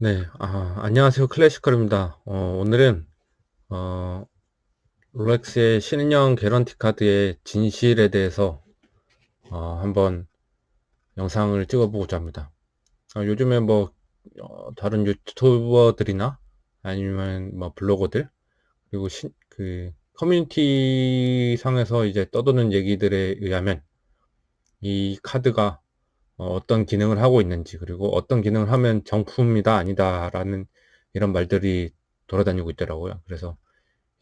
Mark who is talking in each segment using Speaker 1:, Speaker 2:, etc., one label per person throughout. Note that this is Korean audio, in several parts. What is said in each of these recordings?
Speaker 1: 네, 아, 안녕하세요. 클래시컬입니다. 어, 오늘은, 어, 롤렉스의 신인형 개런티 카드의 진실에 대해서, 어, 한번 영상을 찍어 보고자 합니다. 어, 요즘에 뭐, 어, 다른 유튜버들이나 아니면 뭐 블로거들, 그리고 신, 그, 커뮤니티 상에서 이제 떠도는 얘기들에 의하면, 이 카드가 어, 어떤 기능을 하고 있는지 그리고 어떤 기능을 하면 정품이다 아니다라는 이런 말들이 돌아다니고 있더라고요. 그래서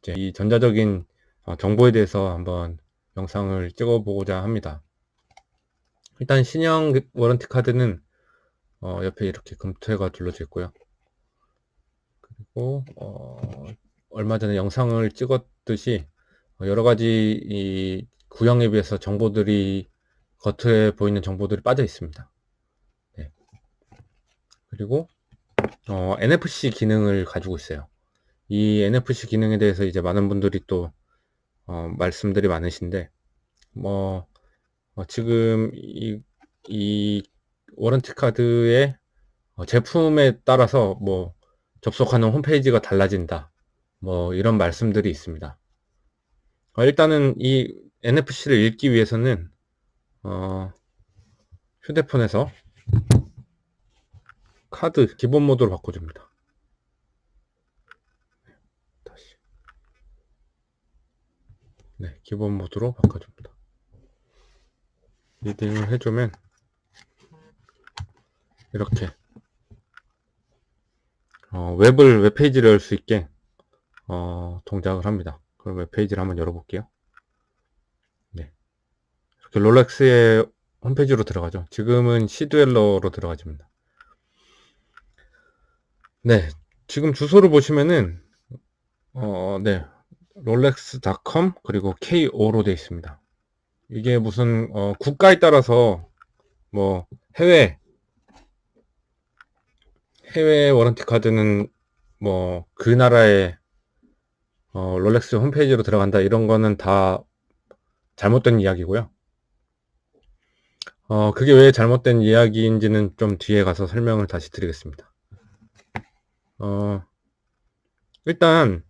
Speaker 1: 이제 이 전자적인 어, 정보에 대해서 한번 영상을 찍어보고자 합니다. 일단 신형 워런티 카드는 어, 옆에 이렇게 금태가 둘러져 있고요. 그리고 어, 얼마 전에 영상을 찍었듯이 어, 여러 가지 이 구형에 비해서 정보들이 겉에 보이는 정보들이 빠져 있습니다. 네. 그리고 어, NFC 기능을 가지고 있어요. 이 NFC 기능에 대해서 이제 많은 분들이 또 어, 말씀들이 많으신데 뭐 어, 지금 이, 이 워런티 카드의 어, 제품에 따라서 뭐 접속하는 홈페이지가 달라진다. 뭐 이런 말씀들이 있습니다. 어, 일단은 이 NFC를 읽기 위해서는 어, 휴대폰에서 카드 기본 모드로 바꿔줍니다. 다시. 네, 기본 모드로 바꿔줍니다. 리딩을 해주면 이렇게 어, 웹을 웹페이지를 열 수 있게 어, 동작을 합니다. 그럼 웹페이지를 한번 열어볼게요. 이렇게 롤렉스의 홈페이지로 들어가죠. 지금은 시드웰러로 들어가집니다. 네, 지금 주소를 보시면은 어, 네, 롤렉스.com 그리고 KO로 되어 있습니다. 이게 무슨 어, 국가에 따라서 뭐 해외 해외 워런티 카드는 뭐 그 나라의 어, 롤렉스 홈페이지로 들어간다 이런 거는 다 잘못된 이야기고요. 어, 그게 왜 잘못된 이야기인지는 좀 뒤에 가서 설명을 다시 드리겠습니다. 어, 일단,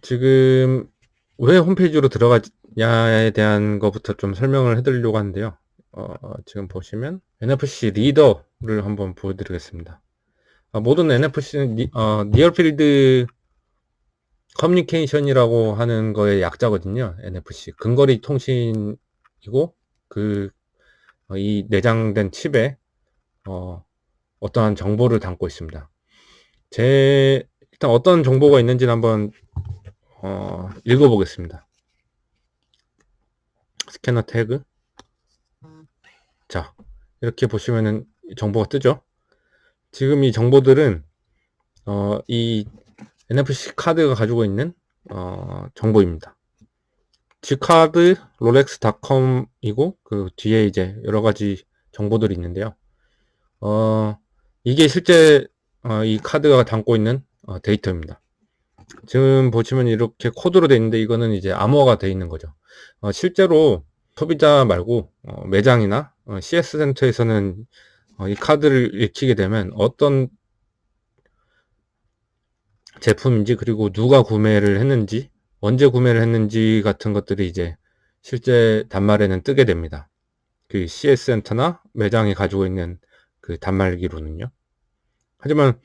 Speaker 1: 지금 왜 홈페이지로 들어가냐에 대한 것부터 좀 설명을 해드리려고 하는데요. 어, 지금 보시면 NFC 리더를 한번 보여드리겠습니다. 어, 모든 NFC는 니, 어, 니어필드 커뮤니케이션이라고 하는 거의 약자거든요. NFC. 근거리 통신이고, 그 어, 이 내장된 칩에 어, 어떠한 정보를 담고 있습니다. 제 일단 어떤 정보가 있는지는 한번 어, 읽어보겠습니다. 스캐너 태그 자 이렇게 보시면은 정보가 뜨죠. 지금 이 정보들은 어, 이 NFC 카드가 가지고 있는 어, 정보입니다. G카드 롤렉스닷컴이고 그 뒤에 이제 여러 가지 정보들이 있는데요. 어, 이게 실제 어, 이 카드가 담고 있는 어, 데이터입니다. 지금 보시면 이렇게 코드로 되어 있는데 이거는 이제 암호화가 되어 있는 거죠. 어, 실제로 소비자 말고 어, 매장이나 어, CS 센터에서는 어, 이 카드를 읽히게 되면 어떤 제품인지 그리고 누가 구매를 했는지 언제 구매를 했는지 같은 것들이 이제 실제 단말에는 뜨게 됩니다. 그 CS 센터나 매장이 가지고 있는 그 단말기로는요. 하지만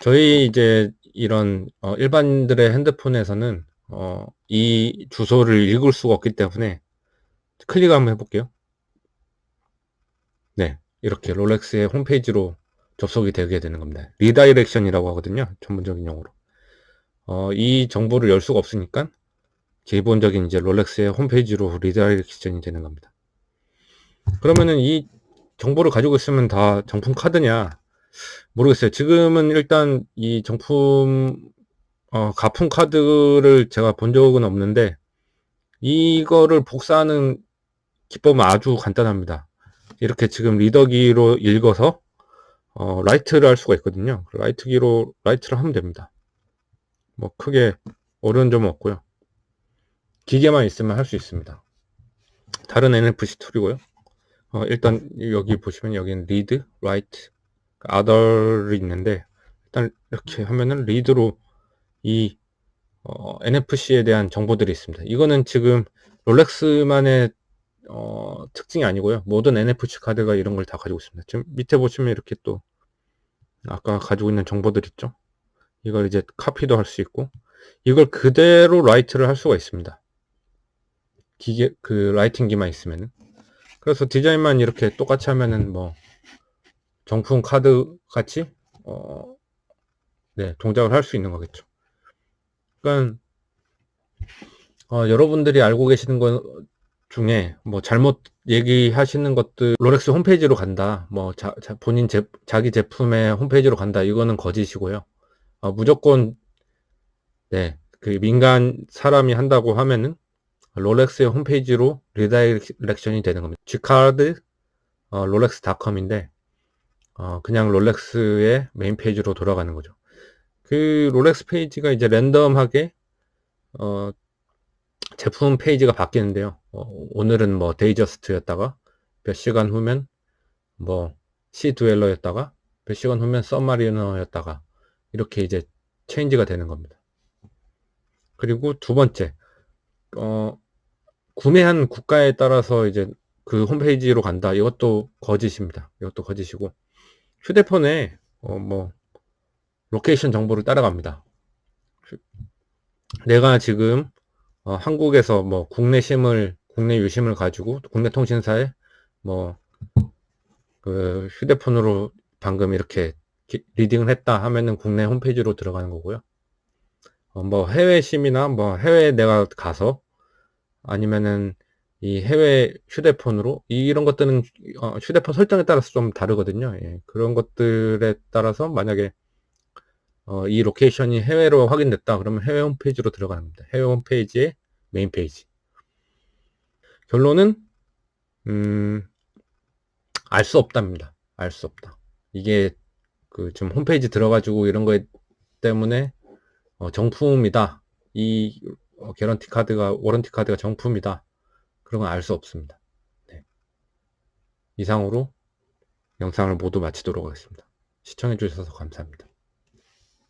Speaker 1: 저희 이제 이런 어 일반들의 핸드폰에서는 어 이 주소를 읽을 수가 없기 때문에 클릭 한번 해볼게요. 네, 이렇게 롤렉스의 홈페이지로 접속이 되게 되는 겁니다. 리다이렉션이라고 하거든요. 전문적인 용어로. 어, 이 정보를 열 수가 없으니까 기본적인 이제 롤렉스의 홈페이지로 리다이렉션이 되는 겁니다. 그러면은 이 정보를 가지고 있으면 다 정품 카드냐? 모르겠어요. 지금은 일단 이 정품 어, 가품 카드를 제가 본 적은 없는데 이거를 복사하는 기법은 아주 간단합니다. 이렇게 지금 리더기로 읽어서 어, 라이트를 할 수가 있거든요. 라이트기로 라이트를 하면 됩니다. 뭐 크게 어려운 점은 없고요. 기계만 있으면 할 수 있습니다. 다른 NFC 툴이고요. 어, 일단 여기 보시면 여기는 리드, 라이트 아덜이 있는데 일단 이렇게 하면은 리드로 이 어, NFC에 대한 정보들이 있습니다. 이거는 지금 롤렉스만의 어, 특징이 아니고요. 모든 NFC 카드가 이런 걸 다 가지고 있습니다. 지금 밑에 보시면 이렇게 또 아까 가지고 있는 정보들 있죠. 이걸 이제 카피도 할 수 있고 이걸 그대로 라이트를 할 수가 있습니다. 기계 그 라이팅기만 있으면은 그래서 디자인만 이렇게 똑같이 하면은 뭐 정품 카드 같이 어, 네, 동작을 할 수 있는 거겠죠. 그러니까 어, 여러분들이 알고 계시는 것 중에 뭐 잘못 얘기하시는 것들 롤렉스 홈페이지로 간다. 뭐 자, 자- 본인 제, 자기 제품의 홈페이지로 간다. 이거는 거짓이고요. 어, 무조건 네, 그 민간 사람이 한다고 하면은 롤렉스의 홈페이지로 리다이렉션이 되는 겁니다. G카드 어, 롤렉스닷컴인데 어, 그냥 롤렉스의 메인 페이지로 돌아가는 거죠. 그 롤렉스 페이지가 이제 랜덤하게 어, 제품 페이지가 바뀌는데요. 어, 오늘은 뭐 데이저스트였다가 몇 시간 후면 뭐 시드웰러였다가 몇 시간 후면 썸마리너였다가 이렇게 이제 체인지가 되는 겁니다. 그리고 두 번째 어, 구매한 국가에 따라서 이제 그 홈페이지로 간다. 이것도 거짓입니다. 이것도 거짓이고 휴대폰에 어, 뭐 로케이션 정보를 따라갑니다. 내가 지금 어, 한국에서 뭐 국내 심을 국내 유심을 가지고 국내 통신사에 뭐 그 휴대폰으로 방금 이렇게 기- 리딩을 했다 하면은 국내 홈페이지로 들어가는 거고요. 어, 뭐 해외 심이나 뭐 해외에 내가 가서 아니면은 이 해외 휴대폰으로 이런 것들은 어, 휴대폰 설정에 따라서 좀 다르거든요. 예, 그런 것들에 따라서 만약에 어, 이 로케이션이 해외로 확인됐다 그러면 해외 홈페이지로 들어가는 겁니다. 해외 홈페이지의 메인 페이지. 결론은 음, 알 수 없답니다. 알 수 없다. 이게 그 지금 홈페이지 들어가지고 이런 거 때문에 어, 정품이다. 이 어, 개런티 카드가 워런티 카드가 정품이다. 그런 건 알 수 없습니다. 네. 이상으로 영상을 모두 마치도록 하겠습니다. 시청해 주셔서 감사합니다.